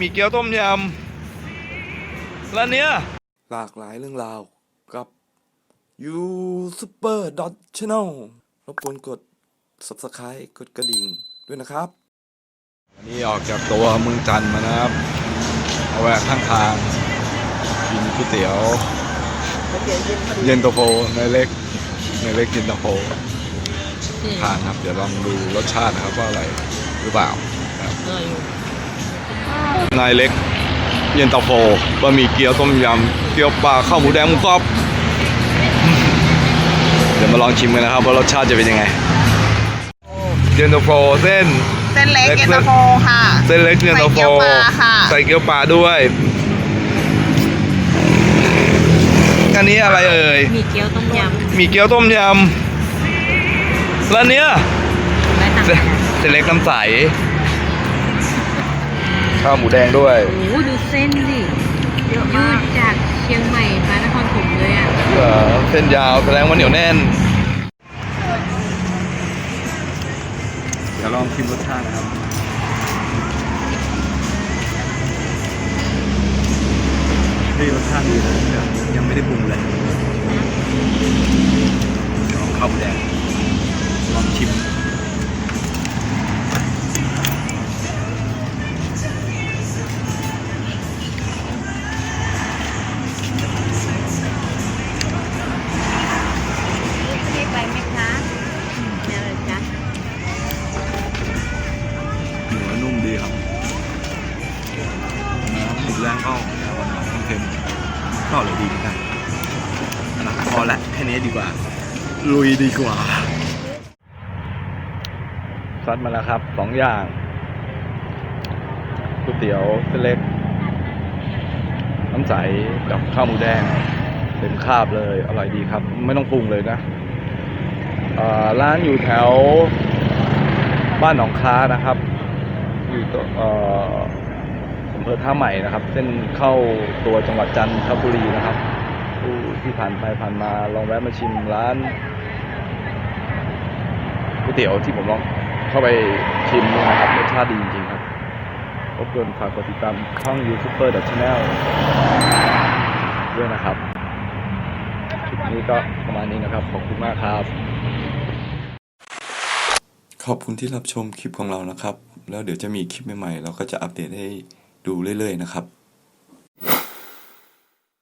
มีเกี๊ยวต้มยำร้านเนี้ยหลากหลายเรื่องราวกับ You Super Dot Channel รบกวนกด Subscribe กดกระดิ่งด้วยนะครับวันนี้ออกจากตัวเมืองจันทร์มานะครับเอาแวะข้างทางกินก๋วยเตี๋ยว เย็นตาโฟในเล็กในเล็กเย็นตาโฟทานครับ เดี๋ยวลองดูรสชาตินะครับว่าอะไรหรือเปล่าครับ นายเล็ก เย็นตาโฟบะหมี่เกี๊ยวต้มยำเกี๊ยวปลาข้าวหมูแดงหมูกรอบ เดี๋ยวมาลองชิมกันนะครับว่ารสชาติจะเป็นยังไง เย็นตาโฟเส้น เส้นเล็กเล็กเย็นตาโฟค่ะ เส้นเล็กเย็นตาโฟใส่เกี๊ยวปลาค่ะใส่เกี๊ยวปลาด้วยอันนี้อะไรเอ่ย มีเกี๊ยวต้มยมีเกี๊ยวต้มยำร้านเนี้ยำและต่างเส้นเส้นเล็กน้ำใส ข้าวหมูแดงด้วยโอ้โหดูเส้นดิยืดจากเชียงใหม่มานครถมเลยอะเออเส้นยาวแสดงว่าเหนียวแน่น เดี๋ยวลองชิมรสชาตินะครับ นี่รสชาติดีนะยังไม่ได้ปรุงเลยลองข้าวหมูแดงลองชิม แรงก็ว่าน้ำเค็มก็เลยดีเหมือนกันนะพอละแค่นี้ดีกว่า ลุยดีกว่าซัดมาแล้วครับสองอย่างก๋วยเตี๋ยวเส้นเล็ก น้ำใสกับข้าวหมูแดง เต็มคาบเลย อร่อยดีครับ ไม่ต้องปรุงเลยนะร้านอยู่แถวบ้านหนองค้านะครับ อยู่ตัวเอ่อ ภอท่าใหม่นะครับ เส้นเข้าตัวจังหวัดจันทบุรีนะครับผู้ที่ผ่านไปผ่านมาลองแวะมาชิมร้านก๋วยเตี๋ยวที่ผมลองเข้าไปชิมนะครับรสชาติดีจริงๆครับรบกวนฝากกดติดตามช่องยูทูบเบอร์ดัชแนลด้วยนะครับคลิปนี้ก็ประมาณนี้นะครับ ขอบคุณมากครับ ขอบคุณที่รับชมคลิปของเรานะครับ แล้วเดี๋ยวจะมีคลิปใหม่ๆ เราก็จะอัปเดตให้ ดูเรื่อยๆนะครับ